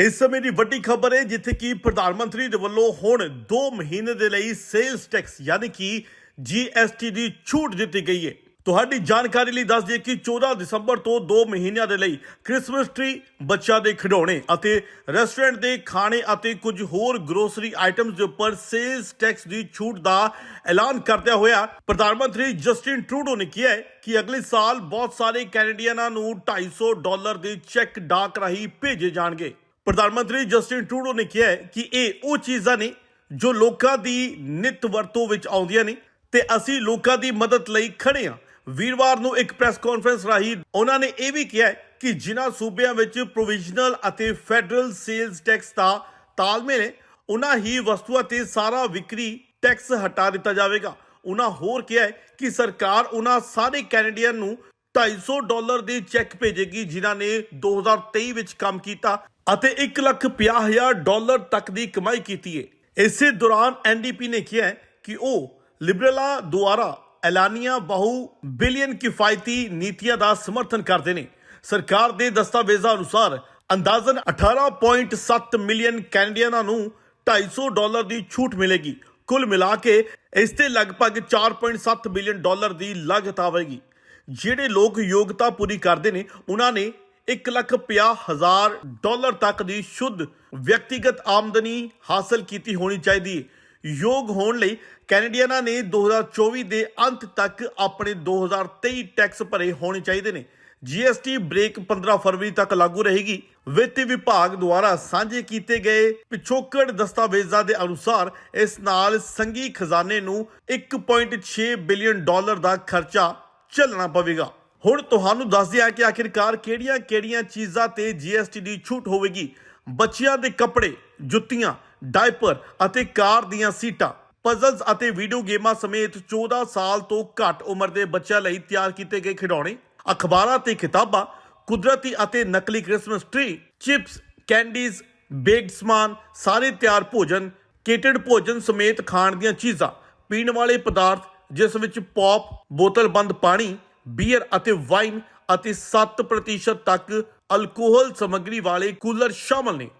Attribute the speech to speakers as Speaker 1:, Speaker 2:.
Speaker 1: ਇਸ ਸਮੇਂ ਦੀ ਵੱਡੀ ਖਬਰ ਹੈ ਜਿੱਥੇ ਕਿ ਪ੍ਰਧਾਨ ਮੰਤਰੀ ਦੇ ਵੱਲੋਂ ਹੁਣ 2 ਮਹੀਨੇ ਦੇ ਲਈ ਸੇਲਸ ਟੈਕਸ ਯਾਨੀ ਕਿ GST ਦੀ ਛੂਟ ਦਿੱਤੀ ਗਈ ਹੈ। ਤੁਹਾਡੀ ਜਾਣਕਾਰੀ ਲਈ ਦੱਸ ਦਈਏ ਕਿ 14 ਦਸੰਬਰ ਤੋਂ 2 ਮਹੀਨਿਆਂ ਦੇ ਲਈ ਕ੍ਰਿਸਮਸ ਟ੍ਰੀ ਬੱਚਿਆਂ ਦੇ ਖਿਡੌਣੇ ਅਤੇ ਰੈਸਟੋਰੈਂਟ ਦੇ ਖਾਣੇ ਅਤੇ ਕੁਝ ਹੋਰ ਗਰੋਸਰੀ ਆਈਟਮਸ ਦੇ ਉੱਪਰ ਸੇਲਸ ਟੈਕਸ ਦੀ ਛੂਟ ਦਾ ਐਲਾਨ ਕਰਦਿਆਂ ਹੋਇਆ ਪ੍ਰਧਾਨ ਮੰਤਰੀ ਜਸਟਿਨ ਟਰੂਡੋ ਨੇ ਕਿਹਾ ਹੈ ਕਿ ਅਗਲੇ ਸਾਲ ਬਹੁਤ ਸਾਰੇ ਕੈਨੇਡੀਅਨਾਂ ਨੂੰ 250 ਡਾਲਰ ਦੇ ਚੈੱਕ ਡਾਕ ਰਾਹੀਂ ਭੇਜੇ ਜਾਣਗੇ। ਪ੍ਰਧਾਨ ਮੰਤਰੀ ਜਸਟਿਨ ਟਰੂਡੋ ਨੇ ਕਿਹਾ ਕਿ ਇਹ ਉਹ ਚੀਜ਼ਾਂ ਨੇ ਜੋ ਲੋਕਾਂ ਦੀ ਨਿਤ ਵਰਤੋਂ ਵਿੱਚ ਆਉਂਦੀਆਂ ਨੇ ਤੇ ਅਸੀਂ ਲੋਕਾਂ ਦੀ ਮਦਦ ਲਈ ਖੜੇ ਹਾਂ। ਵੀਰਵਾਰ ਨੂੰ ਇੱਕ ਪ੍ਰੈਸ ਕਾਨਫਰੰਸ ਰਾਹੀਂ ਉਹਨਾਂ ਨੇ ਇਹ ਵੀ ਕਿਹਾ ਕਿ ਜਿਨ੍ਹਾਂ ਸੂਬਿਆਂ ਵਿੱਚ ਪ੍ਰੋਵੀਜ਼ਨਲ ਅਤੇ ਫੈਡਰਲ ਸੇਲਸ ਟੈਕਸ ਦਾ ਤਾਲਮੇਲ ਹੈ, ਉਹਨਾਂ ਹੀ ਵਸਤੂਆਂ ਤੇ ਸਾਰਾ ਵਿਕਰੀ ਟੈਕਸ ਹਟਾ ਦਿੱਤਾ ਜਾਵੇਗਾ। ਉਹਨਾਂ ਹੋਰ ਕਿਹਾ ਕਿ ਸਰਕਾਰ ਉਹਨਾਂ ਸਾਰੇ ਕੈਨੇਡੀਅਨ ਨੂੰ 250 ਡਾਲਰ ਦੀ ਚੈੱਕ ਭੇਜੇਗੀ ਜਿਨ੍ਹਾਂ ਨੇ 2023 ਵਿੱਚ ਕੰਮ ਕੀਤਾ ਅਤੇ 1,50,000 ਡਾਲਰ ਤੱਕ ਦੀ ਕਮਾਈ ਕੀਤੀ ਹੈ ਇਸੇ ਦੌਰਾਨ ਐਨਡੀਪੀ ਨੇ ਕਿਹਾ ਕਿ ਉਹ ਲਿਬਰਲਾ ਦੁਆਰਾ ਐਲਾਨੀਆਂ ਬਹੁ ਬਿਲੀਅਨ ਕਿਫਾਇਤੀ ਨੀਤੀਆਂ ਦਾ ਸਮਰਥਨ ਕਰਦੇ ਨੇ। ਸਰਕਾਰ ਦੇ ਦਸਤਾਵੇਜ਼ਾਂ ਅਨੁਸਾਰ ਅੰਦਾਜ਼ਨ 18.7 ਮਿਲੀਅਨ ਕੈਨੇਡੀਅਨਾਂ ਨੂੰ 250 ਡਾਲਰ ਦੀ ਛੂਟ ਮਿਲੇਗੀ। ਕੁੱਲ ਮਿਲਾ ਕੇ ਇਸ ਤੇ ਲਗਭਗ 4.7 ਬਿਲੀਅਨ ਡਾਲਰ ਦੀ ਲਾਗਤ ਆਵੇਗੀ। ਜਿਹੜੇ ਲੋਕ ਯੋਗਤਾ ਪੂਰੀ ਕਰਦੇ ਨੇ ਉਹਨਾਂ ਨੇ 1,50,000 ਡਾਲਰ ਤੱਕ ਦੀ ਸ਼ੁੱਧ ਵਿਅਕਤੀਗਤ ਆਮਦਨੀ ਹਾਸਲ ਕੀਤੀ ਹੋਣੀ ਚਾਹੀਦੀ। ਹੈ ਯੋਗ ਹੋਣ ਲਈ ਕੈਨੇਡੀਅਨਾਂ ਨੇ 2024 ਦੇ ਅੰਤ ਤੱਕ ਆਪਣੇ 2023 ਟੈਕਸ ਭਰੇ ਹੋਣੇ ਚਾਹੀਦੇ ਨੇ। GST ਬ੍ਰੇਕ 15 ਫਰਵਰੀ ਤੱਕ ਲਾਗੂ ਰਹੇਗੀ। ਵਿੱਤ ਵਿਭਾਗ ਦੁਆਰਾ ਸਾਂਝੇ ਕੀਤੇ ਗਏ ਪਿਛੋਕੜ ਦਸਤਾਵੇਜ਼ਾਂ ਦੇ ਅਨੁਸਾਰ ਇਸ ਨਾਲ ਸੰਘੀ ਖਜ਼ਾਨੇ ਨੂੰ 1.6 ਬਿਲੀਅਨ ਡਾਲਰ ਦਾ ਖਰਚਾ ਚੱਲਣਾ ਪਵੇਗਾ। ਹੁਣ ਤੁਹਾਨੂੰ ਦੱਸਦੇ ਹਾਂ ਕਿ ਆਖਿਰਕਾਰ ਕਿਹੜੀਆਂ-ਕਿਹੜੀਆਂ ਚੀਜ਼ਾਂ ਤੇ GST ਦੀ ਛੂਟ ਹੋਵੇਗੀ। ਬੱਚਿਆਂ ਦੇ ਕੱਪੜੇ, ਜੁੱਤੀਆਂ, ਡਾਇਪਰ ਅਤੇ ਕਾਰ ਦੀਆਂ ਸੀਟਾਂ। ਪਜ਼ਲਸ ਅਤੇ ਵੀਡੀਓ ਗੇਮਾਂ ਸਮੇਤ 14 ਸਾਲ ਤੋਂ ਘੱਟ ਉਮਰ ਦੇ ਬੱਚਿਆਂ ਲਈ ਤਿਆਰ ਕੀਤੇ ਗਏ ਖਿਡੌਣੇ, ਅਖਬਾਰਾਂ ਤੇ ਕਿਤਾਬਾਂ, ਕੁਦਰਤੀ ਅਤੇ ਨਕਲੀ Christmas tree, chips, candies, baked ਸਮਾਨ, ਸਾਰੇ ਤਿਆਰ ਭੋਜਨ ਕੇਟਡ ਭੋਜਨ ਸਮੇਤ ਖਾਣ ਦੀਆਂ ਚੀਜ਼ਾਂ, ਪੀਣ ਵਾਲੇ ਪਦਾਰਥ ਜਿਸ ਵਿੱਚ ਪੌਪ ਬੋਤਲਬੰਦ ਪਾਣੀ ਬੀਅਰ ਅਤੇ ਵਾਈਨ ਅਤੇ 7% ਤੱਕ ਅਲਕੋਹਲ ਸਮੱਗਰੀ ਵਾਲੇ ਕੂਲਰ ਸ਼ਾਮਲ ਨੇ।